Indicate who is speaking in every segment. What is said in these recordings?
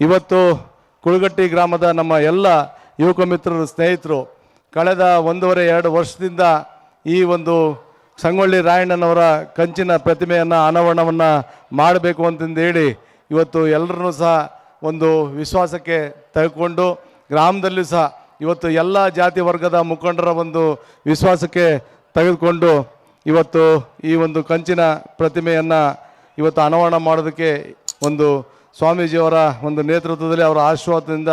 Speaker 1: ಇವತ್ತು ಕುಳಗಟ್ಟಿ ಗ್ರಾಮದ ನಮ್ಮ ಎಲ್ಲ ಯುವಕ ಮಿತ್ರರು, ಸ್ನೇಹಿತರು, ಕಳೆದ ಒಂದೂವರೆ, ಎರಡು ವರ್ಷದಿಂದ ಈ ಒಂದು ಸಂಗೊಳ್ಳಿ ರಾಯಣ್ಣನವರ ಕಂಚಿನ ಪ್ರತಿಮೆಯನ್ನು, ಅನಾವರಣವನ್ನು ಮಾಡಬೇಕು ಅಂತಂದು ಹೇಳಿ ಇವತ್ತು ಎಲ್ಲರನ್ನೂ ಸಹ ಒಂದು ವಿಶ್ವಾಸಕ್ಕೆ ತೆಗೆದುಕೊಂಡು ಗ್ರಾಮದಲ್ಲಿ ಸಹ ಇವತ್ತು ಎಲ್ಲ ಜಾತಿ ವರ್ಗದ ಮುಖಂಡರ ಒಂದು ವಿಶ್ವಾಸಕ್ಕೆ ತೆಗೆದುಕೊಂಡು ಇವತ್ತು ಈ ಒಂದು ಕಂಚಿನ ಪ್ರತಿಮೆಯನ್ನು ಇವತ್ತು ಅನಾವರಣ ಮಾಡೋದಕ್ಕೆ ಒಂದು ಸ್ವಾಮೀಜಿಯವರ ಒಂದು ನೇತೃತ್ವದಲ್ಲಿ ಅವರ ಆಶೀರ್ವಾದದಿಂದ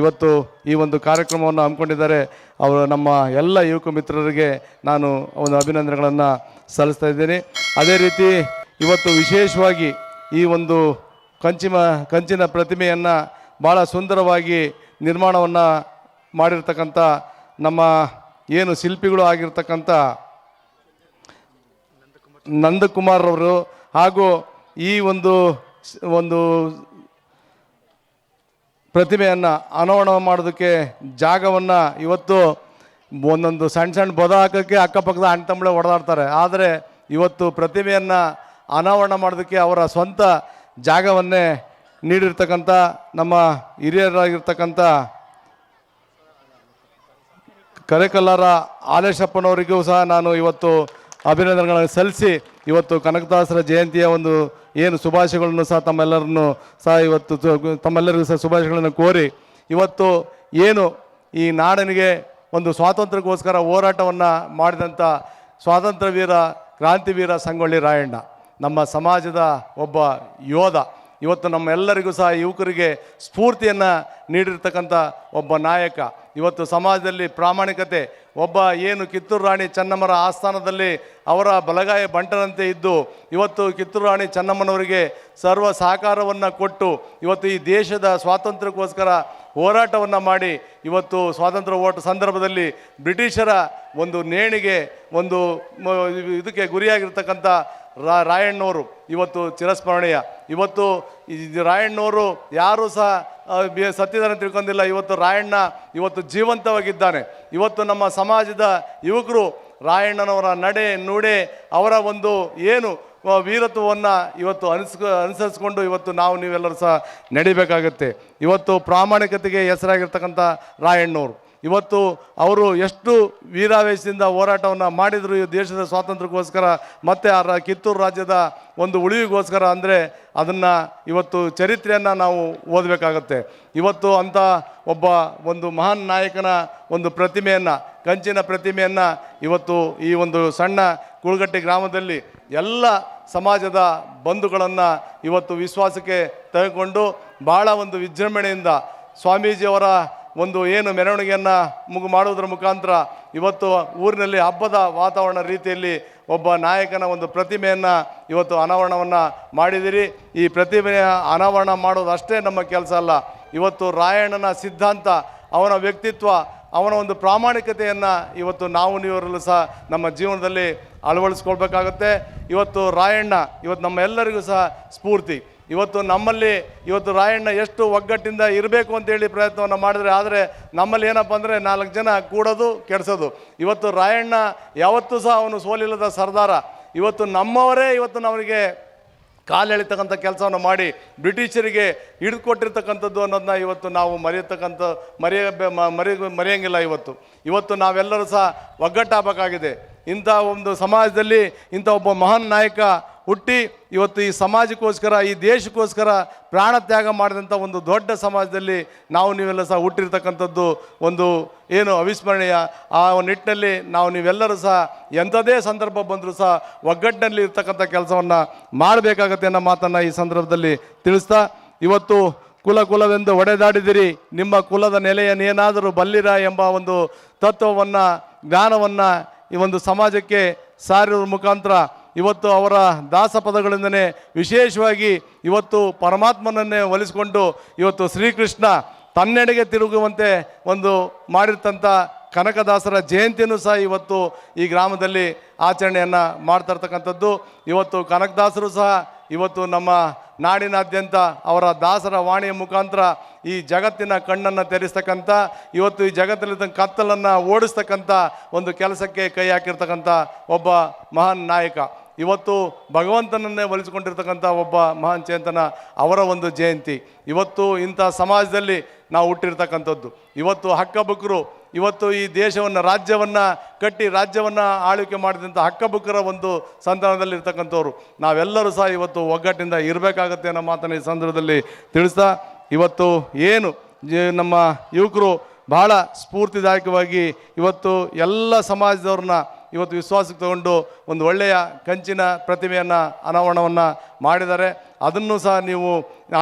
Speaker 1: ಇವತ್ತು ಈ ಒಂದು ಕಾರ್ಯಕ್ರಮವನ್ನು ಹಮ್ಮಿಕೊಂಡಿದ್ದಾರೆ. ಅವರು ನಮ್ಮ ಎಲ್ಲ ಯುವಕ ಮಿತ್ರರಿಗೆ ನಾನು ಒಂದು ಅಭಿನಂದನೆಗಳನ್ನು ಸಲ್ಲಿಸ್ತಾ ಇದ್ದೀನಿ. ಅದೇ ರೀತಿ ಇವತ್ತು ವಿಶೇಷವಾಗಿ ಈ ಒಂದು ಕಂಚಿಮ, ಕಂಚಿನ ಪ್ರತಿಮೆಯನ್ನು ಭಾಳ ಸುಂದರವಾಗಿ ನಿರ್ಮಾಣವನ್ನು ಮಾಡಿರ್ತಕ್ಕಂಥ ನಮ್ಮ ಏನು ಶಿಲ್ಪಿಗಳು ಆಗಿರ್ತಕ್ಕಂಥ ನಂದಕುಮಾರ್ ಅವರು ಹಾಗೂ ಈ ಒಂದು ಒಂದು ಪ್ರತಿಮೆಯನ್ನು ಅನಾವರಣ ಮಾಡೋದಕ್ಕೆ ಜಾಗವನ್ನು ಇವತ್ತು ಒಂದೊಂದು ಸಣ್ಣ ಸಣ್ಣ ಬದ ಹಾಕೋಕ್ಕೆ ಅಕ್ಕಪಕ್ಕದ ಅಣ್ಣ ತಮ್ಮಳೆ ಹೊಡೆದಾಡ್ತಾರೆ ಆದರೆ ಇವತ್ತು ಪ್ರತಿಮೆಯನ್ನು ಅನಾವರಣ ಮಾಡೋದಕ್ಕೆ ಅವರ ಸ್ವಂತ ಜಾಗವನ್ನೇ ನೀಡಿರ್ತಕ್ಕಂಥ ನಮ್ಮ ಹಿರಿಯರಾಗಿರ್ತಕ್ಕಂಥ ಕರೆಕಲ್ಲಾರ ಆಲೇಶಪ್ಪನವರಿಗೂ ಸಹ ನಾನು ಇವತ್ತು ಅಭಿನಂದನೆಗಳನ್ನು ಸಲ್ಲಿಸಿ ಇವತ್ತು ಕನಕದಾಸರ ಜಯಂತಿಯ ಒಂದು ಏನು ಶುಭಾಶಯಗಳನ್ನು ಸಹ ತಮ್ಮೆಲ್ಲರನ್ನು ಸಹ ಇವತ್ತು ತಮ್ಮೆಲ್ಲರಿಗೂ ಸಹ ಶುಭಾಶಯಗಳನ್ನು ಕೋರಿ ಇವತ್ತು ಏನು ಈ ನಾಡನಿಗೆ ಒಂದು ಸ್ವಾತಂತ್ರ್ಯಕ್ಕೋಸ್ಕರ ಹೋರಾಟವನ್ನು ಮಾಡಿದಂಥ ಸ್ವಾತಂತ್ರ್ಯ ವೀರ ಕ್ರಾಂತಿವೀರ ಸಂಗೊಳ್ಳಿ ರಾಯಣ್ಣ, ನಮ್ಮ ಸಮಾಜದ ಒಬ್ಬ ಯೋಧ. ಇವತ್ತು ನಮ್ಮೆಲ್ಲರಿಗೂ ಸಹ ಯುವಕರಿಗೆ ಸ್ಫೂರ್ತಿಯನ್ನು ನೀಡಿರ್ತಕ್ಕಂಥ ಒಬ್ಬ ನಾಯಕ. ಇವತ್ತು ಸಮಾಜದಲ್ಲಿ ಪ್ರಾಮಾಣಿಕತೆ, ಒಬ್ಬ ಏನು ಕಿತ್ತೂರು ರಾಣಿ ಚೆನ್ನಮ್ಮರ ಆಸ್ಥಾನದಲ್ಲಿ ಅವರ ಬಲಗಾಯ ಬಂಟರಂತೆ ಇದ್ದು, ಇವತ್ತು ಕಿತ್ತೂರು ರಾಣಿ ಚೆನ್ನಮ್ಮನವರಿಗೆ ಸರ್ವ ಸಹಕಾರವನ್ನು ಕೊಟ್ಟು, ಇವತ್ತು ಈ ದೇಶದ ಸ್ವಾತಂತ್ರ್ಯಕ್ಕೋಸ್ಕರ ಹೋರಾಟವನ್ನು ಮಾಡಿ, ಇವತ್ತು ಸ್ವಾತಂತ್ರ್ಯ ಹೋರಾಟ ಸಂದರ್ಭದಲ್ಲಿ ಬ್ರಿಟಿಷರ ಒಂದು ನೇಣಿಗೆ ಒಂದು ಇದಕ್ಕೆ ಗುರಿಯಾಗಿರ್ತಕ್ಕಂಥ ರಾ, ರಾಯಣ್ಣವರು, ಇವತ್ತು ಚಿರಸ್ಮರಣೀಯ. ಇವತ್ತು ಈ ರಾಯಣ್ಣವರು ಯಾರೂ ಸಹ ಸತ್ತಿದ್ದಾರೆ ತಿಳ್ಕೊಂಡಿಲ್ಲ. ಇವತ್ತು ರಾಯಣ್ಣ ಇವತ್ತು ಜೀವಂತವಾಗಿದ್ದಾನೆ. ಇವತ್ತು ನಮ್ಮ ಸಮಾಜದ ಯುವಕರು ರಾಯಣ್ಣನವರ ನಡೆ, ನುಡೆ, ಅವರ ಒಂದು ಏನು ವೀರತ್ವವನ್ನು ಇವತ್ತು ಅನಿಸ್ ಅನುಸರಿಸ್ಕೊಂಡು ಇವತ್ತು ನಾವು ನೀವೆಲ್ಲರೂ ಸಹ ನಡಿಬೇಕಾಗುತ್ತೆ. ಇವತ್ತು ಪ್ರಾಮಾಣಿಕತೆಗೆ ಹೆಸರಾಗಿರ್ತಕ್ಕಂಥ ರಾಯಣ್ಣವರು ಇವತ್ತು ಅವರು ಎಷ್ಟು ವೀರಾವೇಶದಿಂದ ಹೋರಾಟವನ್ನು ಮಾಡಿದರು ಈ ದೇಶದ ಸ್ವಾತಂತ್ರ್ಯಕ್ಕೋಸ್ಕರ, ಮತ್ತು ಆ ಕಿತ್ತೂರು ರಾಜ್ಯದ ಒಂದು ಉಳಿವಿಗೋಸ್ಕರ ಅಂದರೆ ಅದನ್ನು ಇವತ್ತು ಚರಿತ್ರೆಯನ್ನು ನಾವು ಓದಬೇಕಾಗತ್ತೆ. ಇವತ್ತು ಅಂಥ ಒಬ್ಬ ಒಂದು ಮಹಾನ್ ನಾಯಕನ ಒಂದು ಪ್ರತಿಮೆಯನ್ನು, ಕಂಚಿನ ಪ್ರತಿಮೆಯನ್ನು ಇವತ್ತು ಈ ಒಂದು ಸಣ್ಣ ಕುಳಗಟ್ಟಿ ಗ್ರಾಮದಲ್ಲಿ ಎಲ್ಲ ಸಮಾಜದ ಬಂಧುಗಳನ್ನು ಇವತ್ತು ವಿಶ್ವಾಸಕ್ಕೆ ತೆಗೆದುಕೊಂಡು ಭಾಳ ಒಂದು ವಿಜೃಂಭಣೆಯಿಂದ ಸ್ವಾಮೀಜಿಯವರ ಒಂದು ಏನು ಮೆರವಣಿಗೆಯನ್ನು ಮುಗು ಮಾಡುವುದರ ಮುಖಾಂತರ ಇವತ್ತು ಊರಿನಲ್ಲಿ ಹಬ್ಬದ ವಾತಾವರಣ ರೀತಿಯಲ್ಲಿ ಒಬ್ಬ ನಾಯಕನ ಒಂದು ಪ್ರತಿಮೆಯನ್ನು ಇವತ್ತು ಅನಾವರಣವನ್ನು ಮಾಡಿದಿರಿ ಈ ಪ್ರತಿಮೆಯ ಅನಾವರಣ ಮಾಡೋದು ಅಷ್ಟೇ ನಮ್ಮ ಕೆಲಸ ಅಲ್ಲ. ಇವತ್ತು ರಾಯಣ್ಣನ ಸಿದ್ಧಾಂತ, ಅವನ ವ್ಯಕ್ತಿತ್ವ, ಅವನ ಒಂದು ಪ್ರಾಮಾಣಿಕತೆಯನ್ನು ಇವತ್ತು ನಾವು ನೀವರಲ್ಲೂ ಸಹ ನಮ್ಮ ಜೀವನದಲ್ಲಿ ಅಳವಡಿಸ್ಕೊಳ್ಬೇಕಾಗತ್ತೆ. ಇವತ್ತು ರಾಯಣ್ಣ, ಇವತ್ತು ನಮ್ಮ ಎಲ್ಲರಿಗೂ ಸಹ ಸ್ಫೂರ್ತಿ. ಇವತ್ತು ನಮ್ಮಲ್ಲಿ ಇವತ್ತು ರಾಯಣ್ಣ ಎಷ್ಟು ಒಗ್ಗಟ್ಟಿಂದ ಇರಬೇಕು ಅಂತೇಳಿ ಪ್ರಯತ್ನವನ್ನು ಮಾಡಿದರೆ, ಆದರೆ ನಮ್ಮಲ್ಲಿ ಏನಪ್ಪ ಅಂದರೆ ನಾಲ್ಕು ಜನ ಕೂಡೋದು, ಕೆಡಿಸೋದು. ಇವತ್ತು ರಾಯಣ್ಣ ಯಾವತ್ತೂ ಸಹ ಅವನು ಸೋಲಿಲ್ಲದ ಸರ್ದಾರ. ಇವತ್ತು ನಮ್ಮವರೇ ಇವತ್ತು ನಮಗೆ ಕಾಲು ಎಳಿತಕ್ಕಂಥ ಕೆಲಸವನ್ನು ಮಾಡಿ ಬ್ರಿಟಿಷರಿಗೆ ಹಿಡಿದುಕೊಟ್ಟಿರ್ತಕ್ಕಂಥದ್ದು ಅನ್ನೋದನ್ನ ಇವತ್ತು ನಾವು ಮರೆಯತಕ್ಕಂಥ, ಮರೆಯ ಮರೆ, ಮರೆಯಂಗಿಲ್ಲ ಇವತ್ತು. ಇವತ್ತು ನಾವೆಲ್ಲರೂ ಸಹ ಒಗ್ಗಟ್ಟಾಗಬೇಕಾಗಿದೆ. ಇಂಥ ಒಂದು ಸಮಾಜದಲ್ಲಿ ಇಂಥ ಒಬ್ಬ ಮಹಾನ್ ನಾಯಕ ಹುಟ್ಟಿ ಇವತ್ತು ಈ ಸಮಾಜಕ್ಕೋಸ್ಕರ, ಈ ದೇಶಕ್ಕೋಸ್ಕರ ಪ್ರಾಣ ತ್ಯಾಗ ಮಾಡಿದಂಥ ಒಂದು ದೊಡ್ಡ ಸಮಾಜದಲ್ಲಿ ನಾವು ನೀವೆಲ್ಲ ಸಹ ಹುಟ್ಟಿರ್ತಕ್ಕಂಥದ್ದು ಒಂದು ಏನು ಅವಿಸ್ಮರಣೀಯ. ಆ ನಿಟ್ಟಿನಲ್ಲಿ ನಾವು ನೀವೆಲ್ಲರೂ ಸಹ ಎಂಥದೇ ಸಂದರ್ಭ ಬಂದರೂ ಸಹ ಒಗ್ಗಟ್ಟಿನಲ್ಲಿ ಇರ್ತಕ್ಕಂಥ ಕೆಲಸವನ್ನು ಮಾಡಬೇಕಾಗತ್ತೆ ಅನ್ನೋ ಮಾತನ್ನು ಈ ಸಂದರ್ಭದಲ್ಲಿ ತಿಳಿಸ್ತಾ, ಇವತ್ತು ಕುಲ ಕುಲವೆಂದು ಒಡೆದಾಡಿದಿರಿ, ನಿಮ್ಮ ಕುಲದ ನೆಲೆಯನ್ನೇನಾದರೂ ಬಲ್ಲಿರ ಎಂಬ ಒಂದು ತತ್ವವನ್ನು, ಜ್ಞಾನವನ್ನು ಈ ಒಂದು ಸಮಾಜಕ್ಕೆ ಸಾರಿರೋ ಮುಖಾಂತರ ಇವತ್ತು ಅವರ ದಾಸ ಪದಗಳಿಂದನೇ ವಿಶೇಷವಾಗಿ ಇವತ್ತು ಪರಮಾತ್ಮನನ್ನೇ ಒಲಿಸಿಕೊಂಡು ಇವತ್ತು ಶ್ರೀಕೃಷ್ಣ ತನ್ನೆಡೆಗೆ ತಿರುಗುವಂತೆ ಒಂದು ಮಾಡಿರ್ತಂಥ ಕನಕದಾಸರ ಜಯಂತಿಯನ್ನು ಸಹ ಇವತ್ತು ಈ ಗ್ರಾಮದಲ್ಲಿ ಆಚರಣೆಯನ್ನು ಮಾಡ್ತಾ ಇರ್ತಕ್ಕಂಥದ್ದು. ಇವತ್ತು ಕನಕದಾಸರು ಸಹ ಇವತ್ತು ನಮ್ಮ ನಾಡಿನಾದ್ಯಂತ ಅವರ ದಾಸರ ವಾಣಿಯ ಮುಖಾಂತರ ಈ ಜಗತ್ತಿನ ಕಣ್ಣನ್ನು ತೆರೆಸ್ತಕ್ಕಂಥ, ಇವತ್ತು ಈ ಜಗತ್ತಲ್ಲಿದ್ದ ಕತ್ತಲನ್ನು ಓಡಿಸ್ತಕ್ಕಂಥ ಒಂದು ಕೆಲಸಕ್ಕೆ ಕೈ ಹಾಕಿರ್ತಕ್ಕಂಥ ಒಬ್ಬ ಮಹಾನ್ ನಾಯಕ. ಇವತ್ತು ಭಗವಂತನನ್ನೇ ಒಲಿಸಿಕೊಂಡಿರ್ತಕ್ಕಂಥ ಒಬ್ಬ ಮಹಾನ್ ಚೇತನ ಅವರ ಒಂದು ಜಯಂತಿ. ಇವತ್ತು ಇಂಥ ಸಮಾಜದಲ್ಲಿ ನಾವು ಹುಟ್ಟಿರ್ತಕ್ಕಂಥದ್ದು. ಇವತ್ತು ಹಕ್ಕಬುಕ್ಕರು ಇವತ್ತು ಈ ದೇಶವನ್ನು, ರಾಜ್ಯವನ್ನು ಕಟ್ಟಿ ರಾಜ್ಯವನ್ನು ಆಳ್ವಿಕೆ ಮಾಡಿದಂಥ ಹಕ್ಕಬುಕ್ಕರ ಒಂದು ಸಂತಾನದಲ್ಲಿರ್ತಕ್ಕಂಥವ್ರು. ನಾವೆಲ್ಲರೂ ಸಹ ಇವತ್ತು ಒಗ್ಗಟ್ಟಿನಿಂದ ಇರಬೇಕಾಗತ್ತೆ ಅನ್ನೋ ಮಾತನ್ನು ಈ ಸಂದರ್ಭದಲ್ಲಿ ತಿಳಿಸ್ತಾ, ಇವತ್ತು ಏನು ನಮ್ಮ ಯುವಕರು ಬಹಳ ಸ್ಫೂರ್ತಿದಾಯಕವಾಗಿ ಇವತ್ತು ಎಲ್ಲ ಸಮಾಜದವ್ರನ್ನ ಇವತ್ತು ವಿಶ್ವಾಸಕ್ಕೆ ತಗೊಂಡು ಒಂದು ಒಳ್ಳೆಯ ಕಂಚಿನ ಪ್ರತಿಮೆಯನ್ನು ಅನಾವರಣವನ್ನು ಮಾಡಿದ್ದಾರೆ. ಅದನ್ನು ಸಹ ನೀವು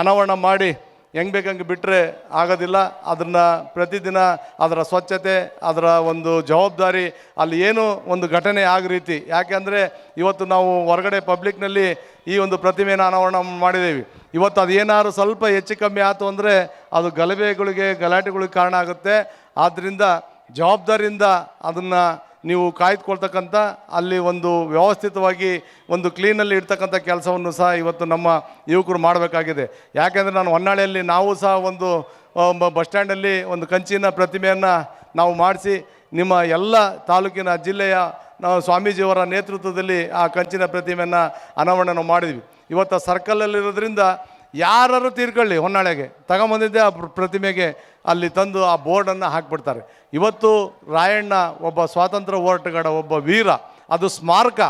Speaker 1: ಅನಾವರಣ ಮಾಡಿ ಹೆಂಗೆ ಬೇಕಂಗೆ ಬಿಟ್ಟರೆ ಆಗೋದಿಲ್ಲ. ಅದನ್ನು ಪ್ರತಿದಿನ ಅದರ ಸ್ವಚ್ಛತೆ, ಅದರ ಒಂದು ಜವಾಬ್ದಾರಿ, ಅಲ್ಲಿ ಏನು ಒಂದು ಘಟನೆ ಆಗ ರೀತಿ. ಯಾಕೆಂದರೆ ಇವತ್ತು ನಾವು ಹೊರಗಡೆ ಪಬ್ಲಿಕ್ನಲ್ಲಿ ಈ ಒಂದು ಪ್ರತಿಮೆಯನ್ನು ಅನಾವರಣ ಮಾಡಿದ್ದೀವಿ. ಇವತ್ತು ಅದೇನಾದ್ರು ಸ್ವಲ್ಪ ಹೆಚ್ಚು ಕಮ್ಮಿ ಆಯಿತು ಅಂದರೆ ಅದು ಗಲಭೆಗಳಿಗೆ ಗಲಾಟೆಗಳಿಗೆ ಕಾರಣ ಆಗುತ್ತೆ. ಆದ್ದರಿಂದ ಜವಾಬ್ದಾರಿಯಿಂದ ಅದನ್ನು ನೀವು ಕಾಯ್ದುಕೊಳ್ತಕ್ಕಂಥ ಅಲ್ಲಿ ಒಂದು ವ್ಯವಸ್ಥಿತವಾಗಿ ಒಂದು ಕ್ಲೀನಲ್ಲಿ ಇಡ್ತಕ್ಕಂಥ ಕೆಲಸವನ್ನು ಸಹ ಇವತ್ತು ನಮ್ಮ ಯುವಕರು ಮಾಡಬೇಕಾಗಿದೆ. ಯಾಕೆಂದರೆ ನಾನು ಹೊನ್ನಾಳಿಯಲ್ಲಿ ನಾವು ಸಹ ಒಂದು ಬಸ್ ಸ್ಟ್ಯಾಂಡಲ್ಲಿ ಒಂದು ಕಂಚಿನ ಪ್ರತಿಮೆಯನ್ನು ನಾವು ಮಾಡಿಸಿ ನಿಮ್ಮ ಎಲ್ಲ ತಾಲೂಕಿನ ಜಿಲ್ಲೆಯ ನಾವು ಸ್ವಾಮೀಜಿಯವರ ನೇತೃತ್ವದಲ್ಲಿ ಆ ಕಂಚಿನ ಪ್ರತಿಮೆಯನ್ನು ಅನಾವರಣ ನಾವು ಮಾಡಿದ್ವಿ. ಇವತ್ತು ಸರ್ಕಲಲ್ಲಿರೋದ್ರಿಂದ ಯಾರು ತೀರ್ಕೊಳ್ಳಿ ಹೊನ್ನಾಳೆಗೆ. ತಗೊಂಬಂದಿದ್ದೆ ಆ ಪ್ರತಿಮೆಗೆ ಅಲ್ಲಿ ತಂದು ಆ ಬೋರ್ಡನ್ನು ಹಾಕ್ಬಿಡ್ತಾರೆ. ಇವತ್ತು ರಾಯಣ್ಣ ಒಬ್ಬ ಸ್ವಾತಂತ್ರ್ಯ ಹೋರಾಟಗಾರ, ಒಬ್ಬ ವೀರ, ಅದು ಸ್ಮಾರಕ.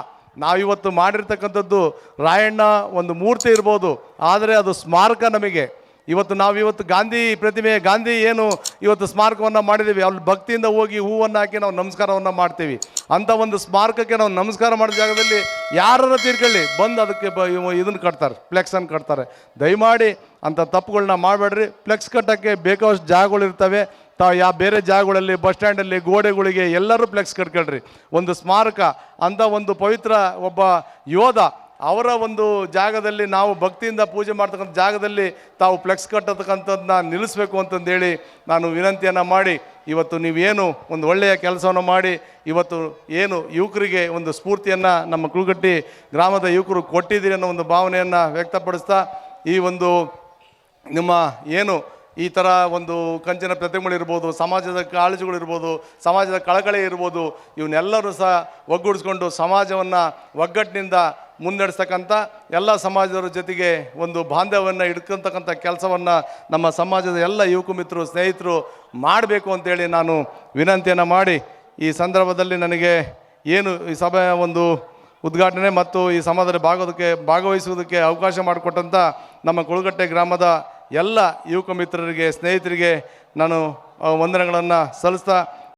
Speaker 1: ನಾವಿವತ್ತು ಮಾಡಿರ್ತಕ್ಕಂಥದ್ದು ರಾಯಣ್ಣ ಒಂದು ಮೂರ್ತಿ ಇರ್ಬೋದು, ಆದರೆ ಅದು ಸ್ಮಾರಕ ನಮಗೆ. ಇವತ್ತು ನಾವು ಇವತ್ತು ಗಾಂಧಿ ಪ್ರತಿಮೆ, ಗಾಂಧಿ ಏನು ಇವತ್ತು ಸ್ಮಾರಕವನ್ನು ಮಾಡಿದ್ದೀವಿ. ಅಲ್ಲಿ ಭಕ್ತಿಯಿಂದ ಹೋಗಿ ಹೂವನ್ನು ಹಾಕಿ ನಾವು ನಮಸ್ಕಾರವನ್ನು ಮಾಡ್ತೀವಿ. ಅಂಥ ಒಂದು ಸ್ಮಾರಕಕ್ಕೆ ನಾವು ನಮಸ್ಕಾರ ಮಾಡಿದ ಜಾಗದಲ್ಲಿ ಯಾರನ್ನು ತೀರ್ಕೊಳ್ಳಿ? ಬಂದು ಅದಕ್ಕೆ ಬ ಇದನ್ನು ಕಟ್ತಾರೆ ಫ್ಲೆಕ್ಸನ್ನು ಕಟ್ತಾರೆ. ದಯಮಾಡಿ ಅಂಥ ತಪ್ಪುಗಳನ್ನ ಮಾಡಬೇಡ್ರಿ. ಫ್ಲೆಕ್ಸ್ ಕಟ್ಟೋಕ್ಕೆ ಬೇಕಾದಷ್ಟು ಜಾಗಗಳು ಇರ್ತವೆ. ತಾವು ಯಾವ ಬೇರೆ ಜಾಗಗಳಲ್ಲಿ, ಬಸ್ ಸ್ಟ್ಯಾಂಡಲ್ಲಿ, ಗೋಡೆಗಳಿಗೆ ಎಲ್ಲರೂ ಫ್ಲೆಕ್ಸ್ ಕಟ್ಕೊಳ್ರಿ. ಒಂದು ಸ್ಮಾರಕ ಅಂಥ ಒಂದು ಪವಿತ್ರ ಒಬ್ಬ ಯೋಧ ಅವರ ಒಂದು ಜಾಗದಲ್ಲಿ ನಾವು ಭಕ್ತಿಯಿಂದ ಪೂಜೆ ಮಾಡ್ತಕ್ಕಂಥ ಜಾಗದಲ್ಲಿ ತಾವು ಫ್ಲೆಕ್ಸ್ ಕಟ್ಟತಕ್ಕಂಥದ್ದನ್ನ ನಿಲ್ಲಿಸ್ಬೇಕು ಅಂತಂದೇಳಿ ನಾನು ವಿನಂತಿಯನ್ನು ಮಾಡಿ, ಇವತ್ತು ನೀವೇನು ಒಂದು ಒಳ್ಳೆಯ ಕೆಲಸವನ್ನು ಮಾಡಿ, ಇವತ್ತು ಏನು ಯುವಕರಿಗೆ ಒಂದು ಸ್ಫೂರ್ತಿಯನ್ನು ನಮ್ಮ ಕುಳುಗಟ್ಟಿ ಗ್ರಾಮದ ಯುವಕರು ಕೊಟ್ಟಿದ್ದೀರಿ ಅನ್ನೋ ಒಂದು ಭಾವನೆಯನ್ನು ವ್ಯಕ್ತಪಡಿಸ್ತಾ, ಈ ಒಂದು ನಿಮ್ಮ ಏನು ಈ ಥರ ಒಂದು ಕಂಚಿನ ಪ್ರತಿಮೆಗಳಿರ್ಬೋದು ಸಮಾಜದ ಕಾಳಜಿಗಳಿರ್ಬೋದು ಸಮಾಜದ ಕಳಕಳಿ ಇರ್ಬೋದು, ಇವನ್ನೆಲ್ಲರೂ ಸಹ ಒಗ್ಗೂಡಿಸ್ಕೊಂಡು ಸಮಾಜವನ್ನು ಒಗ್ಗಟ್ಟಿನಿಂದ ಮುನ್ನಡೆಸ್ತಕ್ಕಂಥ ಎಲ್ಲ ಸಮಾಜದವರ ಜೊತೆಗೆ ಒಂದು ಬಾಂಧವ್ಯವನ್ನು ಇಟ್ಕೊತಕ್ಕಂಥ ಕೆಲಸವನ್ನು ನಮ್ಮ ಸಮಾಜದ ಎಲ್ಲ ಯುವಕ ಮಿತ್ರರು, ಸ್ನೇಹಿತರು ಮಾಡಬೇಕು ಅಂತೇಳಿ ನಾನು ವಿನಂತಿಯನ್ನು ಮಾಡಿ ಈ ಸಂದರ್ಭದಲ್ಲಿ ನನಗೆ ಏನು ಈ ಸಭೆಯ ಒಂದು ಉದ್ಘಾಟನೆ ಮತ್ತು ಈ ಸಮಾಜದಲ್ಲಿ ಭಾಗೋದಕ್ಕೆ ಭಾಗವಹಿಸುವುದಕ್ಕೆ ಅವಕಾಶ ಮಾಡಿಕೊಟ್ಟಂಥ ನಮ್ಮ ಕುಳಗಟ್ಟೆ ಗ್ರಾಮದ ಎಲ್ಲ ಯುವಕ ಮಿತ್ರರಿಗೆ, ಸ್ನೇಹಿತರಿಗೆ ನಾನು ವಂದನೆಗಳನ್ನು ಸಲ್ಲಿಸ್ತಾ